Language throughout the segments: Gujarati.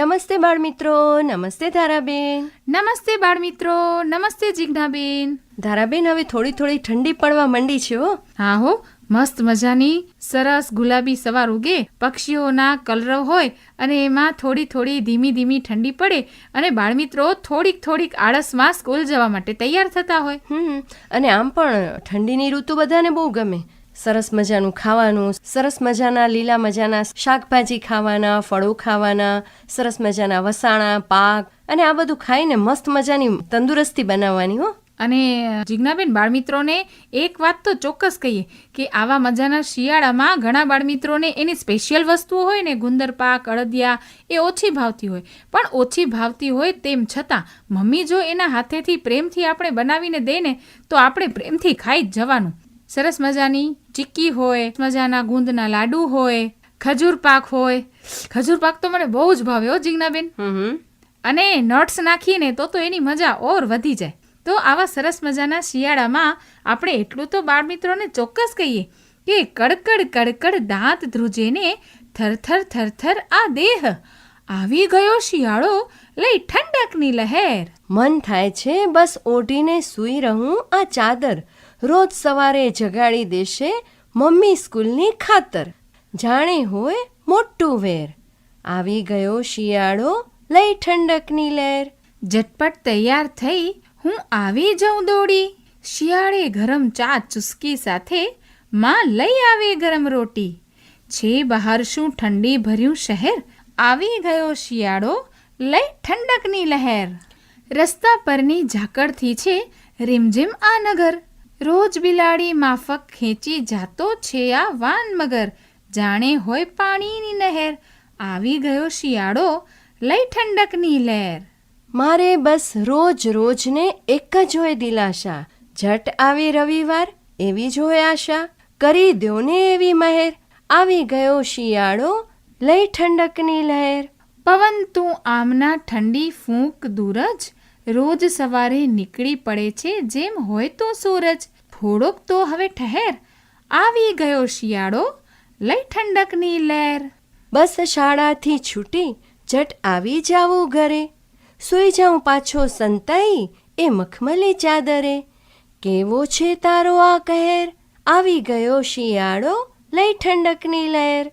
નમસ્તે બાળમિત્રો નમસ્તે ધારાબેન. નમસ્તે બાળમિત્રો નમસ્તે જિજ્ઞાબેન. ધારાબેન હવે થોડી થોડી ઠંડી પડવા માંડી છે હો. હા હો મસ્ત મજાની સરસ ગુલાબી સવાર ઉગે પક્ષીઓના કલરવ હોય અને એમાં થોડી થોડી ધીમી ધીમી ઠંડી પડે અને બાળમિત્રો થોડીક થોડીક આળસમાં સ્કૂલ જવા માટે તૈયાર થતા હોય. અને આમ પણ ઠંડીની ઋતુ બધાને બહુ ગમે. સરસ મજાનું ખાવાનું, સરસ મજાના લીલા મજાના શાકભાજી ખાવાના, ફળો ખાવાના, સરસ મજાના વસાણા, પાક અને આ બધું ખાઈને મસ્ત મજાની તંદુરસ્તી બનાવવાની, હો. અને જિજ્ઞાબેન, બાળમિત્રોને એક વાત તો ચોક્કસ કહીએ કે આવા મજાના શિયાળામાં ઘણા બાળમિત્રોને એની સ્પેશિયલ વસ્તુઓ હોય ને, ગુંદર પાક અડદિયા એ ઓછી ભાવતી હોય. પણ ઓછી ભાવતી હોય તેમ છતાં, મમ્મી જો એના હાથેથી પ્રેમથી આપણે બનાવીને દે ને, તો આપણે પ્રેમથી ખાઈ જ જવાનું. સરસ મજાની ચીક્કી હોય મજાના ગુંદના લાડુ હોય ખજૂર પાક હોય. ખજૂર પાક તો મને બહુ જ ભાવ્યો જીજ્ઞાબેન. અને નટ્સ નાખીને તો તો એની મજા ઓર વધી જાય. તો આવા સરસ મજાના શિયાળામાં આપણે એટલું તો બાળ મિત્રોને ચોક્કસ કહીએ કે કડકડ કડકડ દાંત ધ્રુજેને થરથર થરથર આ દેહ. આવી ગયો શિયાળો લઈ ઠંડકની લહેર. મન થાય છે બસ ઓઢીને સૂઈ રહું આ ચાદર. રોજ સવારે જગાડી દેશે મમ્મી સ્કૂલની ખાતર. જાણે હોય મોટું વેર. આવી ગયો શિયાળો, લઈ ઠંડકની લહેર. ઝટપટ તૈયાર થઈ હું આવી જાઉં દોડી. શિયાળે ગરમ ચા ચુસ્કી સાથે માં લઈ આવે ગરમ રોટી. છે બહાર શું ઠંડી ભર્યું શહેર, આવી ગયો શિયાળો, લઈ ઠંડકની લહેર. રસ્તા પરની ઝાકળથી છે રીમઝીમ આ નગર. રોજ બિલાડી માફક ખેંચી જાતો છે આ વાન મગર. જાણે હોય પાણીની નહેર. આવી ગયો શિયાળો લઈ ઠંડકની લહેર. મારે બસ રોજ રોજને એક જ હોય દિલાશા ઝટ આવે રવિવાર એવી જ હોય આશા. કરી દ્યો ને એવી મહેર. આવી ગયો શિયાળો લઈ ઠંડકની લહેર. પવન તું આમના ઠંડી ફૂંક દૂરજ. રોજ સવારે નીકળી પડે છે જેમ હોય તો સૂરજ. થોડોક તો હવે ઠહેર. આવી ગયો શિયાળો. લઈ ઠંડકની લહેર. બસ શાળાથી છૂટી જટ આવી જાવું ઘરે. સૂઈ જાઉં પાછો સંતાઈ એ મખમલી ચાદરે. કેવો છે તારો આ કહેર? આવી ગયો શિયાળો, લઈ ઠંડકની લહેર.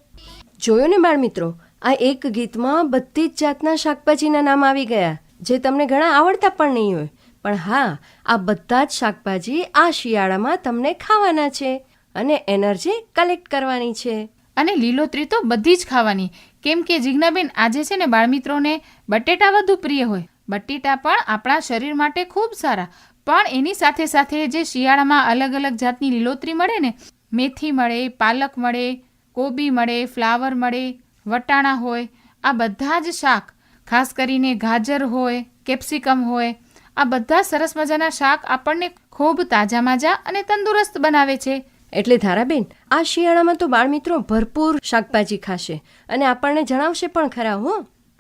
જોયો ને બાળમિત્રો આ એક ગીતમાં બધી જ જાતના શાકભાજીના નામ આવી ગયા, જે તમને ઘણા આવડતા પણ નહીં હોય. પણ હા, આ બધા જ શાકભાજી આ શિયાળામાં તમને ખાવાના છે અને એનર્જી કલેક્ટ કરવાની છે. અને લીલોતરી તો બધી જ ખાવાની. કેમ કે જિજ્ઞાબેન આજે છે ને બાળમિત્રોને બટેટા વધુ પ્રિય હોય. બટેટા પણ આપણા શરીર માટે ખૂબ સારા. પણ એની સાથે સાથે જે શિયાળામાં અલગ અલગ જાતની લીલોતરી મળે ને, મેથી મળે, પાલક મળે, કોબી મળે, ફ્લાવર મળે, વટાણા હોય, આ બધા જ શાક, ખાસ કરીને ગાજર હોય, કેપ્સિકમ હોય આ બધા સરસ મજાના શાક આપણને ખૂબ તાજા માજા અને તંદુરસ્ત બનાવે છે. એટલે ધારાબેન આ શિયાળામાં તો બાળમિત્રો ભરપૂર શાકભાજી ખાશે અને આપણને જણાવશે પણ ખરા હો.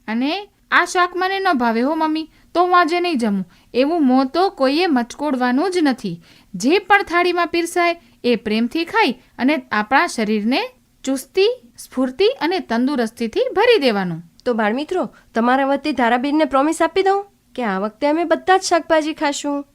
અને આ શાક મને ન ભાવે હો મમ્મી. તો હું આજે નહીં જમું. એવું મોં તો કોઈએ મચકોડવાનું જ નથી. જે પણ થાળીમાં પીરસાય એ પ્રેમથી ખાઈ અને આપણા શરીરને ચુસ્તી સ્ફૂર્તિ અને તંદુરસ્તીથી ભરી દેવાનું. તો બાળમિત્રો તમારા વતી ધારાબેનને પ્રોમિસ આપી દઉં? કે આ વખતે અમે બધા જ શાકભાજી ખાશું.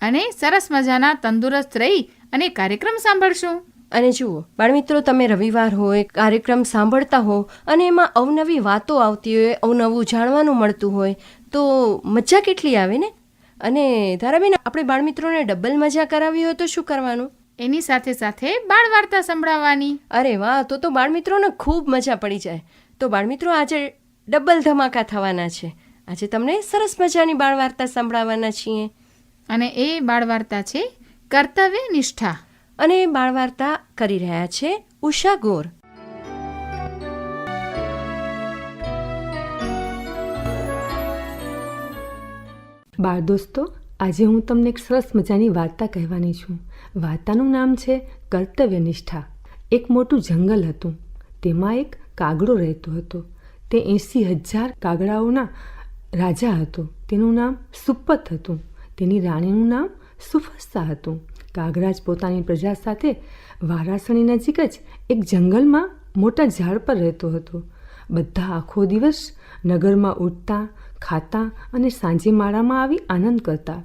અને સરસ મજાના તંદુરસ્ત રહી અને કાર્યક્રમ સાંભળશું. અને જુઓ બાળમિત્રો તમે રવિવાર હોય કાર્યક્રમ સાંભળતા હો અને એમાં અવનવી વાતો આવતી હોય અવનવું જાણવાનું મળતું હોય તો મજા કેટલી આવે ને? અને ધારાબેન આપણે બાળમિત્રોને ડબલ મજા કરાવી હોય તો શું કરવાનું? એની સાથે સાથે બાળ વાર્તા સંભળાવવાની. અરે વાહ તો તો બાળમિત્રોને ખૂબ મજા પડી જાય. તો બાળમિત્રો આજે ડબલ ધમાકા થવાના છે. આજે તમને સરસ મજાની બાળ વાર્તા સંભળાવવાના છીએ. અને એ બાળ વાર્તા છે કર્તવ્ય નિષ્ઠા. અને બાળ વાર્તા કરી રહ્યા છે ઉષા ગોર. બાળ દોસ્તો આજે હું તમને એક સરસ મજાની વાર્તા કહેવાની છું. વાર્તાનું નામ છે કર્તવ્ય નિષ્ઠા. એક મોટું જંગલ હતું. તેમાં એક કાગડો રહેતો હતો. તે એંસી હજાર કાગડાઓના રાજા હતો. તેનું નામ સુપત હતું. તેની રાણીનું નામ સુફસ્તા હતું. કાગરાજ પોતાની પ્રજા સાથે વારાસણી નજીક જ એક જંગલમાં મોટા ઝાડ પર રહેતો હતો. બધા આખો દિવસ નગરમાં ઉઠતા, ખાતા અને સાંજે માળામાં આવી આનંદ કરતા.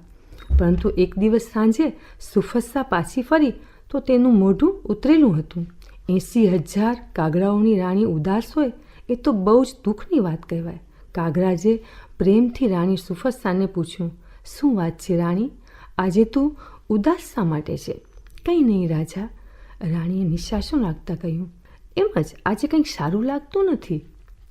પરંતુ એક દિવસ સાંજે સુફસ્સા પાછી ફરી તો તેનું મોઢું ઉતરેલું હતું. એંસી હજાર કાગડાઓની રાણી ઉદાસ હોય એ તો બહુ જ દુઃખની વાત કહેવાય. કાગરાજે પ્રેમથી રાણી સુફસ્સાને પૂછ્યું, શું વાત છે રાણી? આજે તું ઉદાસ શા માટે છે? કંઈ નહીં રાજા. રાણીએ નિશ્વાસો નાખતા કહ્યું, એમ જ, આજે કંઈક સારું લાગતું નથી.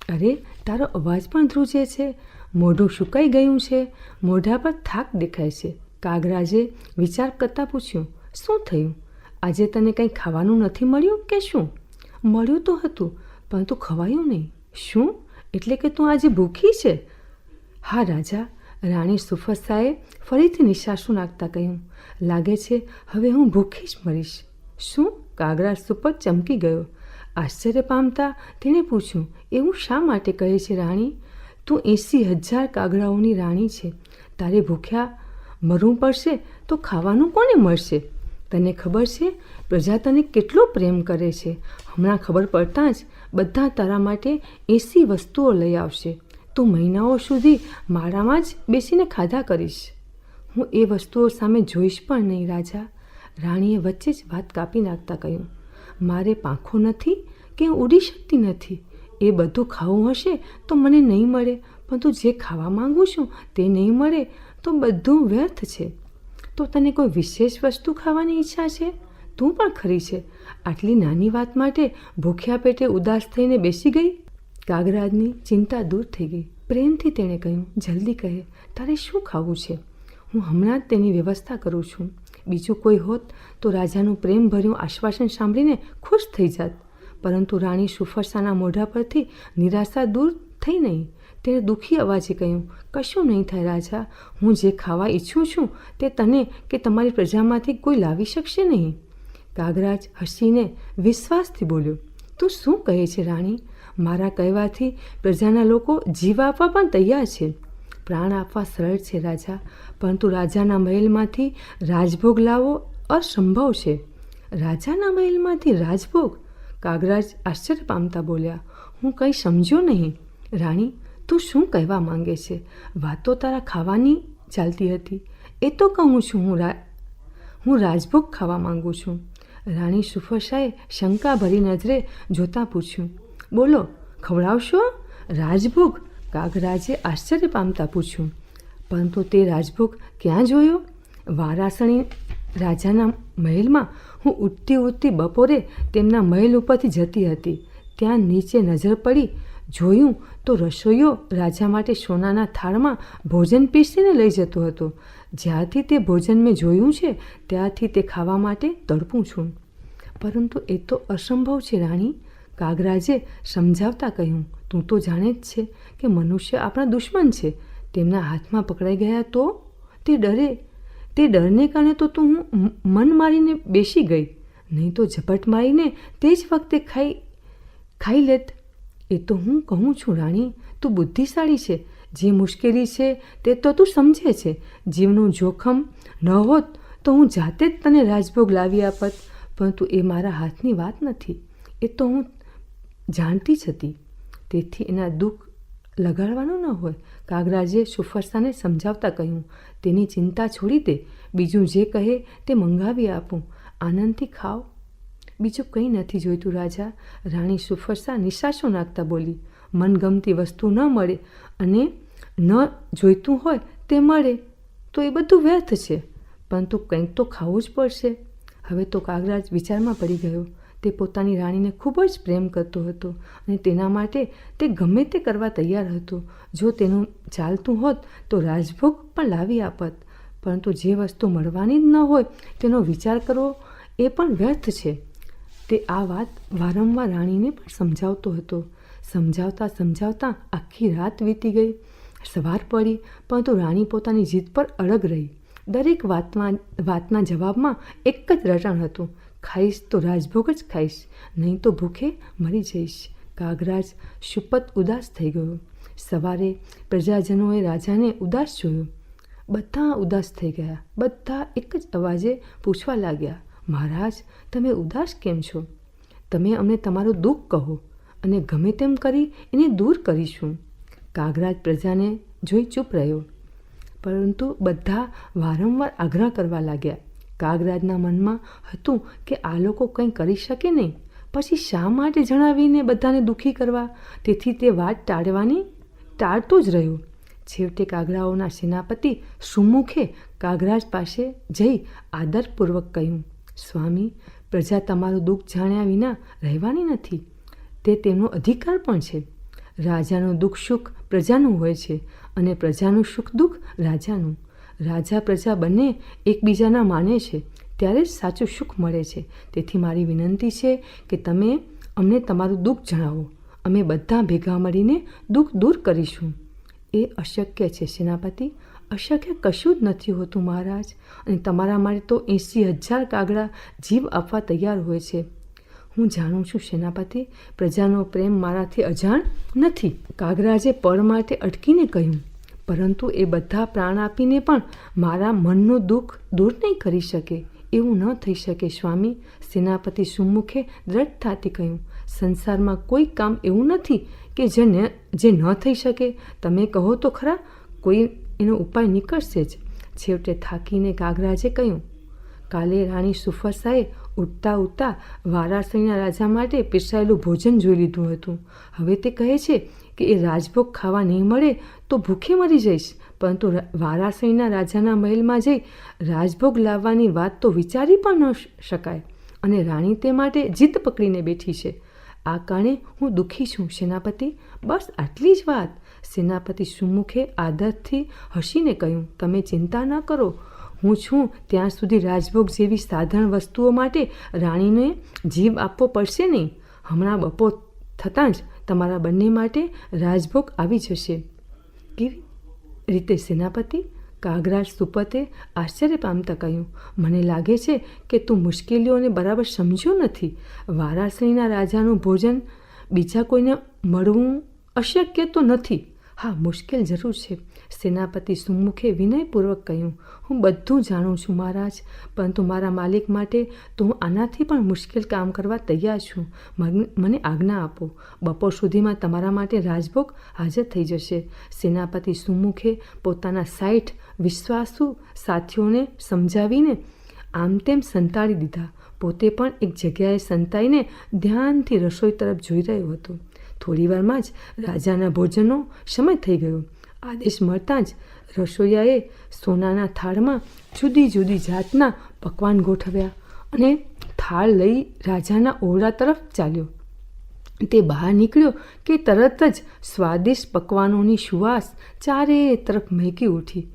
અરે, તારો અવાજ પણ ધ્રુજે છે. મોઢું સુકાઈ ગયું છે. મોઢા પર થાક દેખાય છે. કાગરાજે વિચાર કરતાં પૂછ્યું, શું થયું? આજે તને કંઈ ખાવાનું નથી મળ્યું કે શું? મળ્યું તો હતું પરંતુ ખવાયું નહીં. શું? એટલે કે તું આજે ભૂખી છે? હા, રાજા. રાણી સુફસાએ ફરીથી નિશાસુ નાખતા કહ્યું, લાગે છે હવે હું ભૂખી જ મરીશ. શું? કાગરા સુપર ચમકી ગયો. આશ્ચર્ય પામતા તેણે પૂછ્યું, એવું શા માટે કહે છે રાણી? તું એંસી હજાર કાગડાઓની રાણી છે. તારે ભૂખ્યા મરવું પડશે તો ખાવાનું કોને મળશે? તને ખબર છે પ્રજા તને કેટલો પ્રેમ કરે છે? હમણાં ખબર પડતાં જ બધા તારા માટે એસી વસ્તુઓ લઈ આવશે. તું મહિનાઓ સુધી મારામાં જ બેસીને ખાધા કરીશ. હું એ વસ્તુઓ સામે જોઈશ પણ નહીં, રાજા. રાણીએ વચ્ચે જ વાત કાપી નાખતા કહ્યું, મારે પાંખો નથી કે ઉડી શકતી નથી. એ બધું ખાવું હશે તો મને નહીં મળે, પણ તું જે ખાવા માંગુ છું તે નહીં મળે, તો બધું વ્યર્થ છે. તો તને કોઈ વિશેષ વસ્તુ ખાવાની ઈચ્છા છે? તું પણ ખરી છે. આટલી નાની વાત માટે ભૂખ્યા પેટે ઉદાસ થઈને બેસી ગઈ? કાગરાજની ચિંતા દૂર થઈ ગઈ. પ્રેમથી તેણે કહ્યું, જલ્દી કહે, તારે શું ખાવું છે? હું હમણાં જ તેની વ્યવસ્થા કરું છું. બીજું કોઈ હોત તો રાજાનું પ્રેમભર્યું આશ્વાસન સાંભળીને ખુશ થઈ જાત. પરંતુ રાણી સુફરસાના મોઢા પરથી નિરાશા દૂર થઈ નહીં. તેણે દુઃખી અવાજે કહ્યું, કશું નહીં થાય રાજા. હું જે ખાવા ઈચ્છું છું તે તને કે તમારી પ્રજામાંથી કોઈ લાવી શકશે નહીં. કાગરાજ હસીને વિશ્વાસથી બોલ્યો, તું શું કહે છે રાણી? મારા કહેવાથી પ્રજાના લોકો જીવ આપવા પણ તૈયાર છે. પ્રાણ આપવા સરળ છે રાજા, પરંતુ રાજાના મહેલમાંથી રાજભોગ લાવવો અસંભવ છે. રાજાના મહેલમાંથી રાજભોગ? કાગરાજ આશ્ચર્ય પામતા બોલ્યા, હું કંઈ સમજ્યો નહીં. રાણી, તું શું કહેવા માંગે છે? વાતો તારા ખાવાની ચાલતી હતી. એ તો કહું છું હું રા, હું રાજભોગ ખાવા માંગુ છું. રાણી સુફસાએ શંકાભરી નજરે જોતાં પૂછ્યું, બોલો, ખવડાવશો? રાજભોગ કાગરાજે આશ્ચર્ય પામતા પૂછ્યું, પરંતુ તે રાજભોગ ક્યાં જોયો? વારાસણી રાજાના મહેલમાં હું ઉઠતી ઉઠતી બપોરે તેમના મહેલ ઉપરથી જતી હતી. ત્યાં નીચે નજર પડી જોયું તો રસોઈયો રાજા માટે સોનાના થાળમાં ભોજન પીસીને લઈ જતો હતો. જ્યાંથી તે ભોજન મેં જોયું છે ત્યારથી તે ખાવા માટે તડપું છું. પરંતુ એ તો અસંભવ છે, રાણી. કાગરાજે સમજાવતા કહ્યું, તું તો જાણે જ છે કે મનુષ્ય આપણા દુશ્મન છે. તેમના હાથમાં પકડાઈ ગયા તો? તે ડરે. તે ડરને કારણે તો તું હું મન મારીને બેસી ગઈ. નહીં તો ઝપટ મારીને તે જ વખતે ખાઈ ખાઈ લેત. એ તો હું કહું છું, રાણી, તું બુદ્ધિશાળી છે. જે મુશ્કેલી છે તે તો તું સમજે છે. જીવનું જોખમ ન હોત તો હું જાતે જ તને રાજભોગ લાવી આપત. પરંતુ એ મારા હાથની વાત નથી. એ તો હું જાણતી જ હતી. તેથી એના દુઃખ લગાડવાનું ન હોય. કાગરાજે સુફરસાને સમજાવતા કહ્યું, તેની ચિંતા છોડી દે. બીજું જે કહે તે મંગાવી આપું. આનંદથી ખાઓ બીજું કંઈ નથી જોઈતું, રાજા. રાણી સુફરસા નિશાસો નાખતા બોલી, મનગમતી વસ્તુ ન મળે અને ન જોઈતું હોય તે મળે. તો એ બધું વ્યર્થ છે. પરંતુ કંઈક તો ખાવું જ પડશે. હવે તો કાગરાજ વિચારમાં પડી ગયો. તે પોતાની રાણીને ખૂબ જ પ્રેમ કરતો હતો અને તેના માટે તે ગમે તે કરવા તૈયાર હતો. જો તેનું ચાલતું હોત તો રાજભોગ પણ લાવી આપત. પરંતુ જે વસ્તુ મળવાની જ ન હોય તેનો વિચાર કરવો એ પણ વ્યર્થ છે. તે આ વાત વારંવાર રાણીને પણ સમજાવતો હતો. સમજાવતા સમજાવતા આખી રાત વીતી ગઈ. સવાર પડી, પરંતુ રાણી પોતાની જીદ પર અડગ રહી. દરેક વાતમાં, વાતના જવાબમાં એક જ રટણ હતું. ખાઈશ તો રાજભોગ જ ખાઈશ, નહીં તો ભૂખે મરી જઈશ. કાગરાજ શુપત ઉદાસ થઈ ગયો. સવારે પ્રજાજનોએ રાજાને ઉદાસ જોયો. બધા ઉદાસ થઈ ગયા. બધા એક જ અવાજે પૂછવા લાગ્યા. મહારાજ, તમે ઉદાસ કેમ છો? તમે અમને તમારું દુઃખ કહો અને ગમે તેમ કરી એને દૂર કરીશું. કાગરાજ પ્રજાને જોઈ ચૂપ રહ્યો. પરંતુ બધા વારંવાર આગ્રહ કરવા લાગ્યા. કાગરાજના મનમાં હતું કે આ લોકો કંઈ કરી શકે નહીં. પછી શા માટે જણાવીને બધાને દુઃખી કરવા? તેથી તે વાત ટાળવાની ટાળતો જ રહ્યો. છેવટે કાગરાઓના સેનાપતિ સુમુખે કાગરાજ પાસે જઈ આદરપૂર્વક કહ્યું સ્વામી, પ્રજા તમારું દુઃખ જાણ્યા વિના રહેવાની નથી. તે તેમનો અધિકાર પણ છે. રાજાનું દુઃખ સુખ પ્રજાનું હોય છે અને પ્રજાનું સુખ દુઃખ રાજાનું. રાજા પ્રજા બંને એકબીજાના માને છે. ત્યારે જ સાચું સુખ મળે છે. તેથી મારી વિનંતી છે કે તમે અમને તમારું દુઃખ જણાવો. અમે બધા ભેગા મળીને દુઃખ દૂર કરીશું. એ અશક્ય છે, સેનાપતિ. અશક્ય કશું જ નથી હોતું, મહારાજ. અને તમારા માટે તો એંસી હજાર કાગડા જીવ આપવા તૈયાર હોય છે. હું જાણું છું, સેનાપતિ, પ્રજાનો પ્રેમ મારાથી અજાણ નથી. કાગરાજે પળ માટે અટકીને કહ્યું, પરંતુ એ બધા પ્રાણ આપીને પણ મારા મનનું દુઃખ દૂર નહીં કરી શકે. એવું ન થઈ શકે, સ્વામી. સેનાપતિ સુમુખે દ્રઢતાથી કહ્યું, સંસારમાં કોઈ કામ એવું નથી કે જે જે ન થઈ શકે. તમે કહો તો ખરા, કોઈ એનો ઉપાય નીકળશે જ. છેવટે થાકીને કાગરાજે કહ્યું, કાલે રાણી સુફસાએ ઉઠતા ઉઠતા વારાણસીના રાજા માટે પીરસાયેલું ભોજન જોઈ લીધું હતું. હવે તે કહે છે કે એ રાજભોગ ખાવા નહીં મળે તો ભૂખે મરી જઈશ. પરંતુ વારાણસીના રાજાના મહેલમાં જઈ રાજભોગ લાવવાની વાત તો વિચારી પણ ન શકાય. અને રાણી તે માટે જીદ પકડીને બેઠી છે. આ કારણે હું દુઃખી છું, સેનાપતિ. બસ આટલી જ વાત. સેનાપતિ સુમુખે આદરથી હસીને કહ્યું, તમે ચિંતા ન કરો. હું છું ત્યાં સુધી રાજભોગ જેવી સાધારણ વસ્તુઓ માટે રાણીને જીવ આપવો પડશે નહીં. હમણાં બપોર થતાં જ તમારા બંને માટે રાજભોગ આવી જશે. કેવી રીતે સેનાપતિ કાગરાજ સુપતે આશ્ચર્ય પામતા કહ્યું, મને લાગે છે કે તું મુશ્કેલીઓને બરાબર સમજ્યો નથી. વારાસણીના રાજાનું ભોજન બીજા કોઈને મળવું અશક્ય તો નથી. હા, મુશ્કેલ જરૂર છે. સેનાપતિ સુમુખે વિનયપૂર્વક કહ્યું, હું બધું જાણું છું, મહારાજ, પરંતુ મારા માલિક માટે તો હું આનાથી પણ મુશ્કેલ કામ કરવા તૈયાર છું. મને આજ્ઞા આપો. બપોર સુધીમાં તમારા માટે રાજભોગ હાજર થઈ જશે. સેનાપતિ સુમુખે પોતાના સાઠ વિશ્વાસુ સાથીઓને સમજાવીને આમ તેમ સંતાડી દીધા. પોતે પણ એક જગ્યાએ સંતાઈને ધ્યાનથી રસોઈ તરફ જોઈ રહ્યો હતો. થોડીવારમાં જ રાજાના ભોજનનો સમય થઈ ગયો. આદેશ મળતાં જ રસોઈયાએ સોનાના થાળમાં જુદી જુદી જાતના પકવાન ગોઠવ્યા અને થાળ લઈ રાજાના ઓરડા તરફ ચાલ્યો. તે બહાર નીકળ્યો કે તરત જ સ્વાદિષ્ટ પકવાનોની સુવાસ ચારે તરફ મહેકી ઉઠી.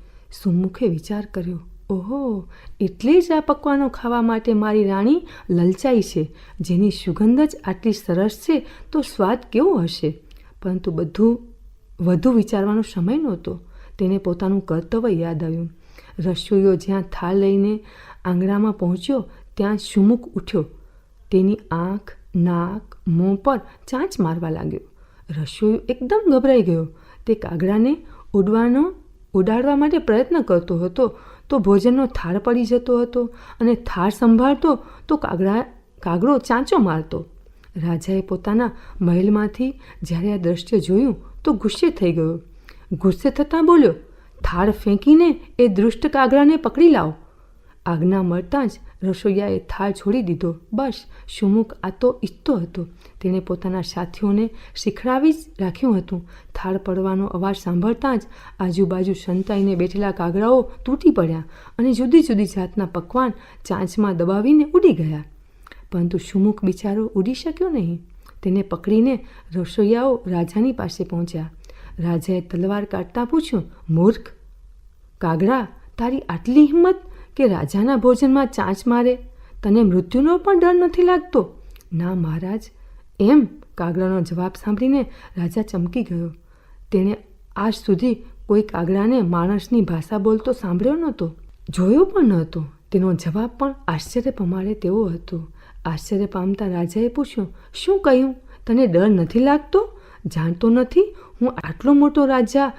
સુમુખે વિચાર કર્યો ઓહો, એટલે જ આ પકવાનો ખાવા માટે મારી રાણી લલચાઈ છે. જેની સુગંધ જ આટલી સરસ છે, તો સ્વાદ કેવો હશે? પરંતુ બધું વધુ વિચારવાનો સમય નહોતો. તેને પોતાનું કર્તવ્ય યાદ આવ્યું. રસોઈયો જ્યાં થાળ લઈને આંગણામાં પહોંચ્યો, ત્યાં સુમુખ ઉઠ્યો. તેની આંખ, નાક, મોં પર ચાંચ મારવા લાગ્યો. રસોઈયો એકદમ ગભરાઈ ગયો. તે કાગડાને ઉડવાનો, ઉડાડવા માટે પ્રયત્ન કરતો હતો. તો ભોજનનો થાળ પડી જતો હતો અને થાળ સંભાળતો તો કાગડા, કાગડો ચાંચો મારતો. રાજાએ પોતાના મહેલમાંથી જ્યારે આ દ્રશ્ય જોયું તો ગુસ્સે થઈ ગયો. ગુસ્સે થતાં બોલ્યો, થાળ ફેંકીને એ દુષ્ટ કાગડાને પકડી લાવો. આજ્ઞા મળતાં જ રસોઈયાએ થાળ છોડી દીધો. બસ સુમુખ આ તો ઈચ્છતો હતો. તેણે પોતાના સાથીઓને શીખડાવી જ રાખ્યું હતું. થાળ પડવાનો અવાજ સાંભળતાં જ આજુબાજુ સંતાઈને બેઠેલા કાગડાઓ તૂટી પડ્યા અને જુદી જુદી જાતના પકવાન ચાંચમાં દબાવીને ઉડી ગયા. પરંતુ સુમુખ બિચારો ઉડી શક્યો નહીં. તેને પકડીને રસોઈયાઓ રાજાની પાસે પહોંચ્યા. રાજાએ તલવાર કાઢતા પૂછ્યું, મૂર્ખ, કાગડા, તારી આટલી હિંમત કે રાજાના ભોજનમાં ચાંચ મારે? તને મૃત્યુનો પણ ડર નથી લાગતો? ના, મહારાજ. એમ કાગડાનો જવાબ સાંભળીને રાજા ચમકી ગયો. તેણે આજ સુધી કોઈ કાગડાને માણસની ભાષા બોલતો સાંભળ્યો નહોતો. જોયો પણ નહોતો. તેનો જવાબ પણ આશ્ચર્ય પમાડે તેવો હતો. આશ્ચર્ય પામતા રાજાએ પૂછ્યું, શું કહ્યું? તને ડર નથી લાગતો? જાણતો નથી? હું આટલો મોટો રાજા,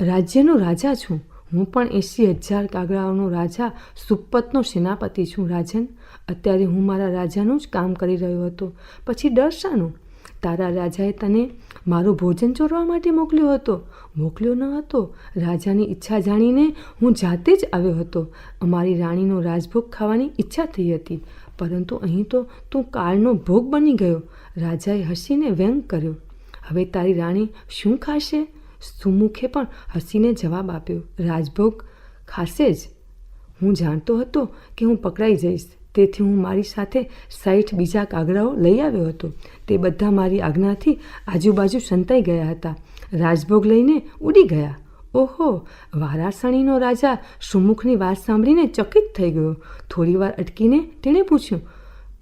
રાજ્યનો રાજા છું. હું પણ એંસી હજાર કાગડાઓનો રાજા સુપતનો સેનાપતિ છું, રાજન. અત્યારે હું મારા રાજાનું જ કામ કરી રહ્યો હતો. પછી ડર તારા રાજાએ તને મારું ભોજન ચોરવા માટે મોકલ્યો હતો. મોકલ્યો ન હતો. રાજાની ઈચ્છા જાણીને હું જાતે જ આવ્યો હતો. અમારી રાણીનો રાજભોગ ખાવાની ઈચ્છા થઈ હતી. પરંતુ અહીં તો તું કાળનો ભોગ બની ગયો. રાજાએ હસીને વ્યંગ કર્યો. હવે તારી રાણી શું ખાશે? સુમુખે પણ હસીને જવાબ આપ્યો, રાજભોગ ખાશે જ. હું જાણતો હતો કે હું પકડાઈ જઈશ. તેથી હું મારી સાથે સાઠ બીજા કાગડાઓ લઈ આવ્યો હતો. તે બધા મારી આજ્ઞાથી આજુબાજુ સંતાઈ ગયા હતા. રાજભોગ લઈને ઉડી ગયા. ઓહો, વારાસણીનો રાજા સુમુખની વાત સાંભળીને ચકિત થઈ ગયો. થોડીવાર અટકીને તેણે પૂછ્યું,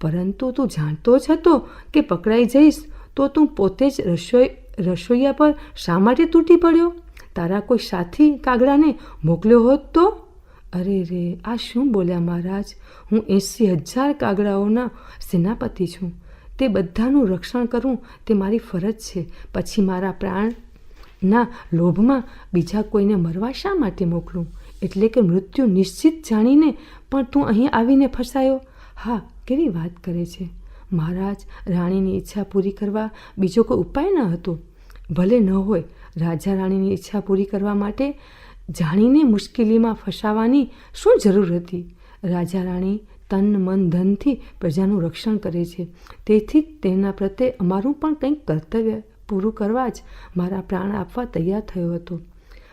પરંતુ તું જાણતો જ હતો કે પકડાઈ જઈશ, તો તું પોતે જ રસોઈ રસોઈયા પર શા માટે તૂટી પડ્યો? તારા કોઈ સાથી કાગડાને મોકલ્યો હોત તો? અરે રે, આ શું બોલ્યા મહારાજ? હું એંસી હજાર કાગડાઓના સેનાપતિ છું. તે બધાનું રક્ષણ કરવું તે મારી ફરજ છે. પછી મારા પ્રાણના લોભમાં બીજા કોઈને મરવા શા માટે મોકલું? એટલે કે મૃત્યુ નિશ્ચિત જાણીને પણ તું અહીં આવીને ફસાયો? હા, કેવી વાત કરે છે. મહારાજ રાણીની ઈચ્છા પૂરી કરવા બીજો કોઈ ઉપાય ન હતો. ભલે ન હોય, રાજા રાણીની ઈચ્છા પૂરી કરવા માટે જાણીને મુશ્કેલીમાં ફસાવાની શું જરૂર હતી? રાજા રાણી તન, મન, ધનથી પ્રજાનું રક્ષણ કરે છે. તેથી તેના પ્રત્યે અમારું પણ કંઈક કર્તવ્ય પૂરું કરવા જ મારા પ્રાણ આપવા તૈયાર થયો હતો.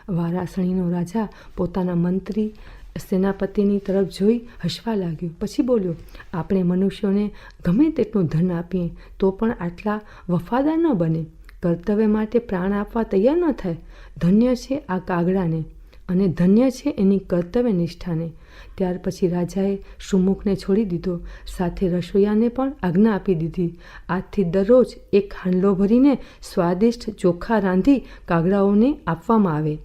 વારાસણીનો રાજા પોતાના મંત્રી સેનાપતિની તરફ જોઈ હસવા લાગ્યો. પછી બોલ્યો, આપણે મનુષ્યોને ગમે તેટલું ધન આપીએ, તો પણ આટલા વફાદાર ન બને. કર્તવ્ય માટે પ્રાણ આપવા તૈયાર ન થાય. ધન્ય છે આ કાગડાને અને ધન્ય છે એની કર્તવ્ય નિષ્ઠાને. ત્યાર પછી રાજાએ સુમુખને છોડી દીધો. સાથે રસોઈયાને પણ આજ્ઞા આપી દીધી. આજથી દરરોજ એક હાંડલો ભરીને સ્વાદિષ્ટ ચોખા રાંધી કાગડાઓને આપવામાં આવે.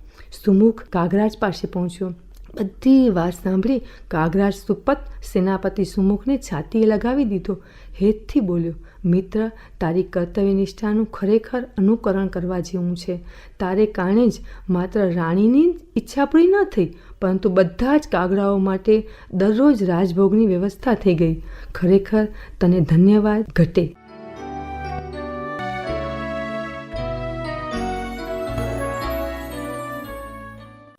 સુમુખ કાગરાજ પાસે પહોંચ્યો. બધી વાત સાંભળી કાગરાજ સુપત સેનાપતિ સુમુખને છાતીએ લગાવી દીધો. હેતથી બોલ્યો, મિત્ર, તારી કર્તવ્ય નિષ્ઠાનું ખરેખર અનુકરણ કરવા જેવું છે. તારે કારણે જ માત્ર રાણીની ઈચ્છા પૂરી ન થઈ, પરંતુ બધા જ કાગડાઓ માટે દરરોજ રાજભોગની વ્યવસ્થા થઈ ગઈ. ખરેખર તને ધન્યવાદ ઘટે.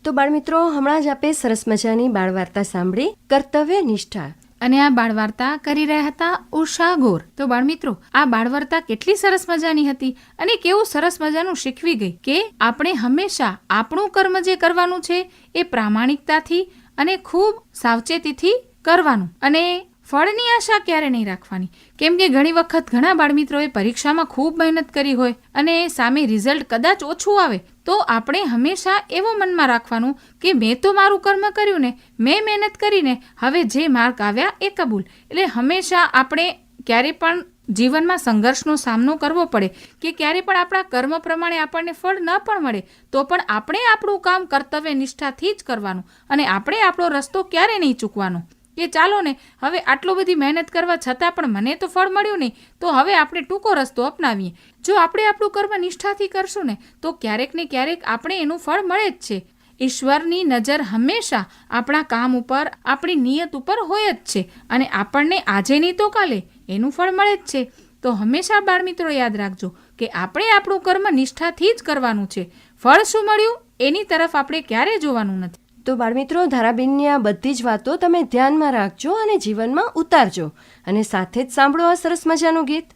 તો બાળમિત્રો, હમણાં જ આપે સરસ મજાની બાળ વાર્તા સાંભળી. કર્તવ્ય નિષ્ઠા. અને આ બાળવાર્તા કરી રહ્યા હતા ઉષા ગોર. તો બાળમિત્રો, આ બાળવાર્તા કેટલી સરસ મજાની હતી અને કેવું સરસ મજાનું શીખવી ગઈ કે આપણે હંમેશા આપણું કર્મ જે કરવાનું છે એ પ્રામાણિકતાથી અને ખૂબ સાવચેતીથી કરવાનું. અને ફળની આશા ક્યારે નહીં રાખવાની? કેમ કે ઘણી વખત ઘણા બાળમિત્રોએ પરીક્ષામાં ખૂબ મહેનત કરી હોય અને સામે રિઝલ્ટ કદાચ ઓછું આવે, તો આપણે હંમેશા એવો મનમાં રાખવાનું કે મેં તો મારું કર્મ કર્યું ને, મેં મહેનત કરીને હવે જે માર્ક આવ્યા એ કબૂલ. એટલે હંમેશા આપણે ક્યારે પણ જીવનમાં સંઘર્ષનો સામનો કરવો પડે કે ક્યારે પણ આપણા કર્મ પ્રમાણે આપણને ફળ ન પણ મળે, તો પણ આપણે આપણું કામ કર્તવ્ય નિષ્ઠાથી જ કરવાનું અને આપણે આપણો રસ્તો ક્યારે નહીં ચૂકવાનો? કે ચાલો ને, હવે આટલો બધી મહેનત કરવા છતાં પણ મને તો ફળ મળ્યું નહીં, તો હવે આપણે ટૂંકો રસ્તો અપનાવીએ. જો આપણે આપણું કર્મ નિષ્ઠાથી કરશું ને, તો ક્યારેક ને ક્યારેક આપણે એનું ફળ મળે જ છે. ઈશ્વરની નજર હંમેશા આપણા કામ ઉપર, આપણી નિયત ઉપર હોય જ છે અને આપણને આજે નહીં તો કાલે એનું ફળ મળે જ છે. તો હંમેશા બાળમિત્રો યાદ રાખજો કે આપણે આપણું કર્મ નિષ્ઠાથી જ કરવાનું છે. ફળ શું મળ્યું એની તરફ આપણે ક્યારે જોવાનું નથી. તો બાળમિત્રો, ધારાબેનની આ બધી જ વાતો તમે ધ્યાનમાં રાખજો અને જીવનમાં ઉતારજો અને સાથે જ સાંભળો આ સરસ મજાનું ગીત.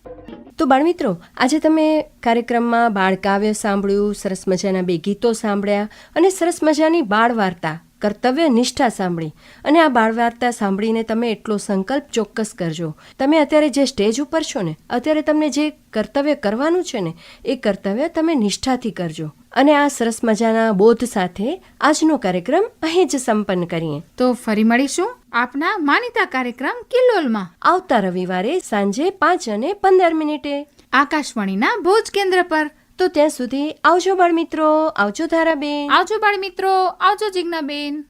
તો બાળમિત્રો, આજે તમે કાર્યક્રમમાં બાળકાવ્ય સાંભળ્યું, સરસ મજાના બે ગીતો સાંભળ્યા અને સરસ મજાની બાળ વાર્તા કર્તવ્ય નિષ્ઠા સાંભળી અને આ બાળવાર્તા સાંભળીને તમે એટલો સંકલ્પ ચોક્કસ કરજો. તમે અત્યારે જે સ્ટેજ ઉપર છો ને અત્યારે તમને જે કર્તવ્ય કરવાનું છે ને એ કર્તવ્ય તમે નિષ્ઠાથી કરજો. અને આ સરસ મજાના બોધ સાથે આજનો કાર્યક્રમ અહીં જ સંપન્ન કરીએ. તો ફરી મળીશું આપના માનીતા કાર્યક્રમ કિલ્લોલમાં આવતા રવિવારે સાંજે પાંચ અને પંદર મિનિટે. આકાશવાણીના ભોજ કેન્દ્ર પર. તો ત્યાં સુધી આવજો બાળ મિત્રો આવજો ધારાબેન. આવજો બાળ મિત્રો આવજો જિજ્ઞાબેન.